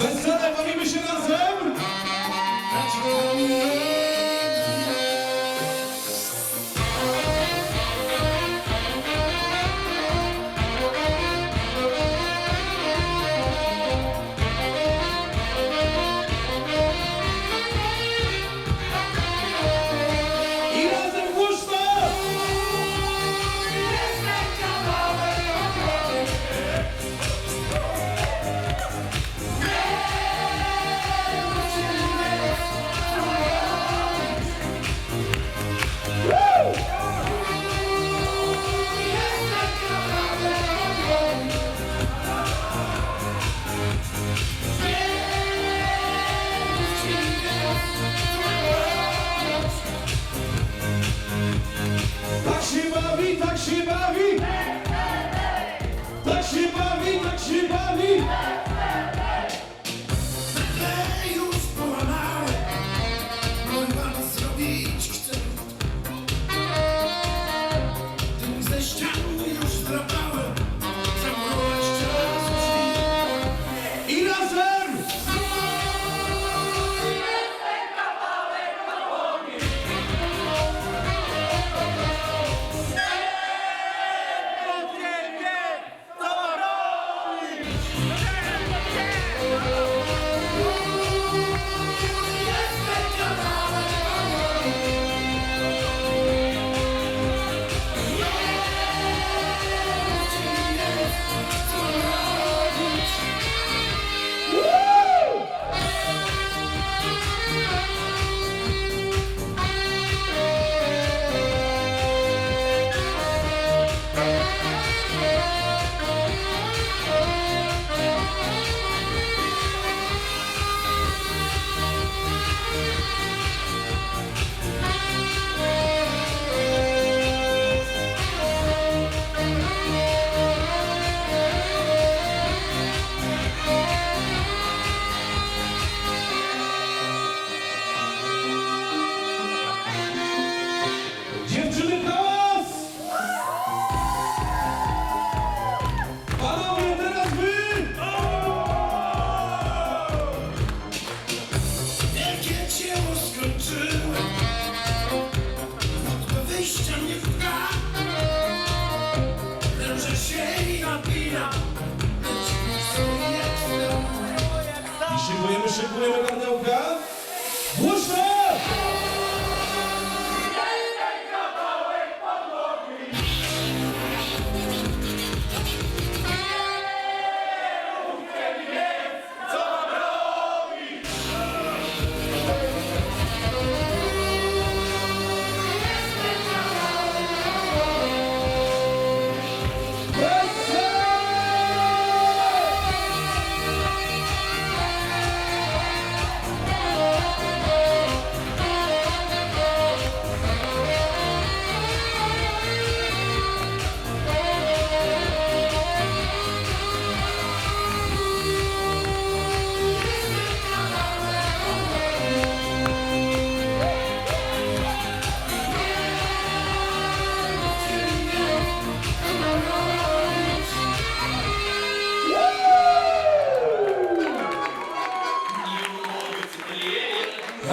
Kızlar ekonomi işi nasıl? tak się bawi! Aleluia. Não chegou, lembra, não.